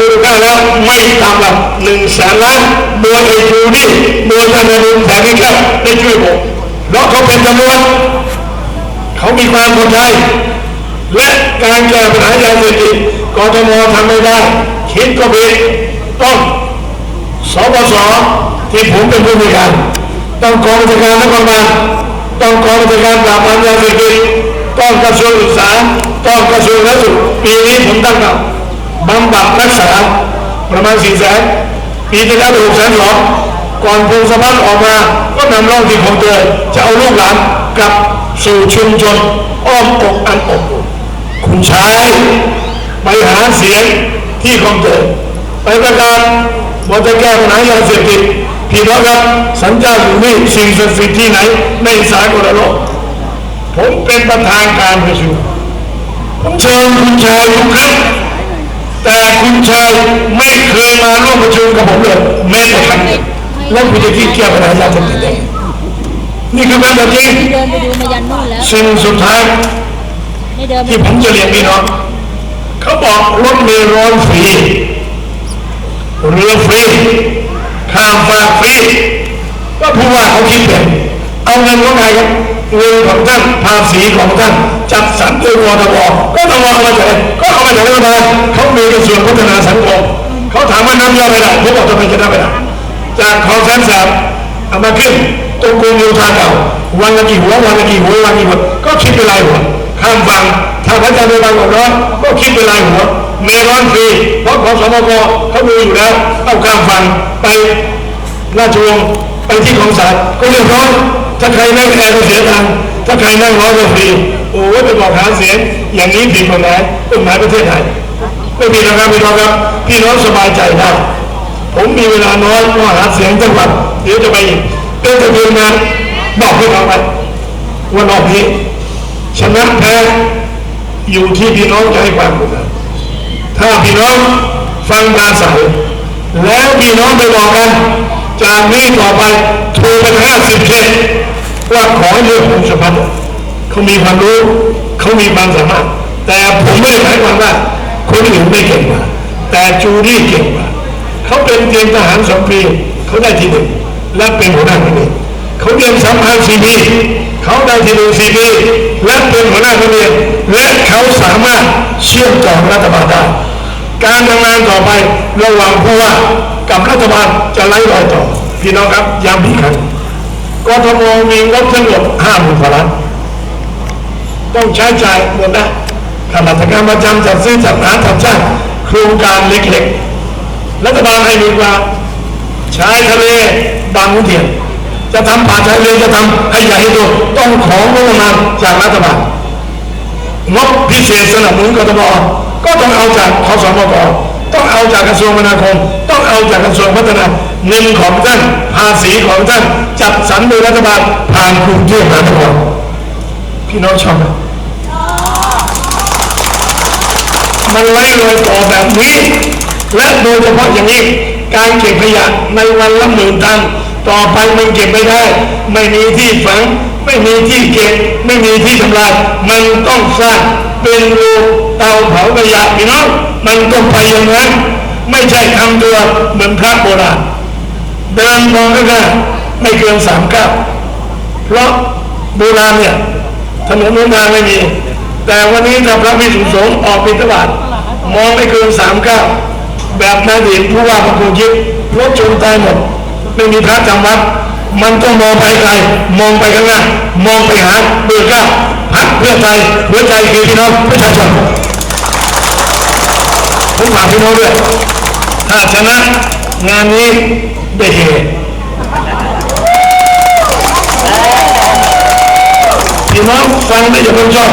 มูลค่าแล้วไม่ต่ำกว่าหนึ่งแสนล้านโดยไอ้จูนี่โดยธนาคารแสนนี้แค่ได้ช่วยผมเพราะเขาเป็นตำรวจเขามีความคนไทยและการแก้ปัญหายาเสพติดกทมทำไม่ได้คิดก็ผิดต้องสปสที่ผมเป็นผู้บริการต้องกองบัญชาการนครบาลต้องกองบัญชาการปราบปรามยาเสพติดต้องกระทรวงศึกษาต้องกระทรวงสาธารณสุขปีนี้ผมตั้งกับ บำบัดรักษาประมาณสี่แสนปีที่แล้วหกแสนสองก่อนพงศพัฒน์ออกมาก็นำร่องที่ของเธอจะเอาลูกหลานกลับสู่ชุมชนอ้อมอกอันอบอุ่นคุณชายไปหาเสียงที่คลองเตยไปประกาศว่าจะแก้ปัญหายาเสพติดพี่น้องครับสัญญาอยู่นี่สิ่งศักดิ์สิทธิ์ที่ไหนในสากลโลกผมเป็นประธานการประชุมผมเชิญคุณชายทุกครั้ง แต่คุณชายไม่เคยมาร่วมประชุมกับผมเลยแม้แต่ครั้งเดียวแล้วคุณจะคิดแก้ปัญหายาเสพติดได้ไงนี่คือความจริงนี่เดินไปดูมายันนู่นแล้วสิ่งสุดท้ายนี่เดินไปที่ผมจะเรียนพี่น้องเขาบอกรถเมล์ร้อนฟรีเรือฟรีข้ามฟากฟรีก็ผู้ว่าเขาคิดเป็นเอาเงินของใครครับเงินของท่านภาษีของท่านจัดสรรโดยวทบก็ต้องเอามาจากไหนก็เอามาจากรัฐบาลเขา ฒนาสังคมเขาถามว่าน้ำยอดไปไหนผมบอกทำไมจะได้ไปไหนจากคลองแสนแสบเอามาขึ้นตรงกรุงโยธาเก่าวันละกี่หัววันละกี่หัววันกี่หัวก็คิดเป็นรายหัวข้ามฝั่งถ้าพระจันทร์ไปบางกอกน้อยก็คิดเป็นรายหัวเมร้อนฟรีเพราะขอสมกเขาดูอยู่แล้วเอาข้ามฝั่งไปราชวงศ์ไปที่ของศาลก็เรียบร้อยถ้าใครนั่งแอร์ก็เสียตังค์ถ้าใครนั่งร้อยก็ฟรีโอ้ยไปบอกหาเสียงอย่างนี้ผิดกฎหมายกฎหมายประเทศไทย ไม่ผิดนะครับพี่น้องครับพี่น้องสบายใจได้ผมมีเวลาน้อยก็หาเสียงจังหวัดเดี๋ยวจะไปอีกเป็นทะเบียนมาบอกพี่น้องไปว่ารอบนี้ชนะแพ้อยู่ที่พี่น้องจะให้ความกดดันถ้าพี่น้องฟังตาใสแล้วพี่น้องไปบอกกันจากนี้ต่อไปโทรไปห้าสิบเขตว่าขอให้เลือกคุณสมบัติเขามีความรู้ เขามีความสามารถ แต่ผมไม่ได้หมายความว่า คนอื่นไม่เก่งกว่า แต่จูดี้เก่งกว่าเขาเป็นเตรียมทหารสองปีเขาได้ที่หนึ่งและเป็นหัวหน้าคนนี้เขาเรียนสามพันสี่ปีเขาได้ที่หนึ่งสี่ปีและเป็นหัวหน้าคนเรียนและเขาสามารถเชื่อมต่อรัฐบาลได้การทำงานต่อไประหว่างผู้ว่ากับรัฐบาลจะไล่รอยต่อ พี่น้องครับย้ำอีกครั้งกทมมีงบทั้งหมดห้าหมื่นกว่าล้านต้องใช้จ่ายหมดนะ ข้าราชการประจำจัดซื้อจัดหาจัดจ้างโครงการเล็กๆ รัฐบาลให้ดีกว่าชายทะเลบางขุนเทียน จะทำป่าชายเลนจะทำให้ใหญ่ให้โตต้องของงบประมาณจากรัฐบาลงบพิเศษสนับสนุนกทมก็ต้องเอาจากคสมกต้องเอาจากกระทรวงคมนาคม ต้องเอาจากกระทรวงพัฒนาเงินของท่านภาษีของท่านจัดสรรโดยรัฐบาลผ่านกรุงเทพมหานครพี่น้องชอบไหม มันไล่รอยต่อแบบนี้ และโดยเฉพาะอย่างนี้การเก็บขยะในวันละหมื่นตันต่อไปมันเก็บไม่ได้ ไม่มีที่ฝัง ไม่มีที่เก็บ ไม่มีที่ทำลาย มันต้องสร้างเป็นโรงเตาเผาขยะพี่น้องมันต้องไปอย่างนั้น ไม่ใช่ทำตัวเหมือนพระโบราณเดินมองก็ได้ไม่เกินสามเก้าเพราะโบราณเนี่ยถนนหนทางไม่มี แต่วันนี้ถ้าพระพิสุสงฆ์ออกบิณฑบาตมองไม่เกินสามเก้าแบบนาดีตผู้ว่าพระครูยิบรถชนตายหมด ไม่มีพระจำวัด มันต้องมองไปไกลมองไปข้างหน้ามองไปหาเบอร์เก้าพักเพื่อไทยหัวใจคือพี่น้องประชาชนผมฝากพี่น้องด้วยถ้าชนะงานนี้ได้เฮ พี่น้องฟังได้อย่าเพิ่งชอบ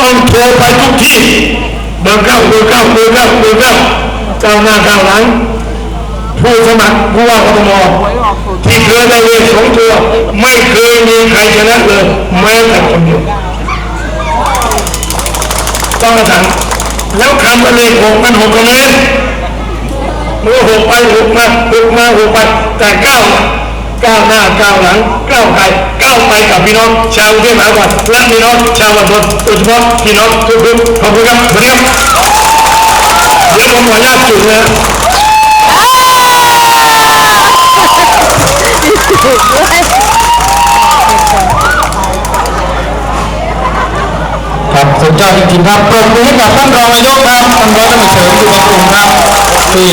ต้องโทรไปทุกที่เบอร์เก้าเบอร์เก้าเบอร์เก้าเบอร์เก้าก้าวหน้าก้าวหลังผู้สมัครผู้ว่ากทมที่เคยได้เลขสองตัวไม่เคยมีใครชนะเลยแม้แต่คนเดียวต้องกระถังแล้วคำว่าเลขหกมันหกตรงนี้เมื่อหกไปหกมาหกมาหกไปแต่เก้า ก้าวหน้าก้าวหลังก้าวไกลก้าวไปกับพี่น้อง ชาวเทพมหานครและพี่น้องชาววันทนโดยเฉพาะพี่น้องทุกทุกมขอบคุณครับสวัสดีครับเดี๋ยวผมขออนุญาตจุดนะครับสุดยอดจริงๆครับปรบมือให้กับท่านรองนายกครับท่านรัฐมนตรีสุวรรณภูมิครับที่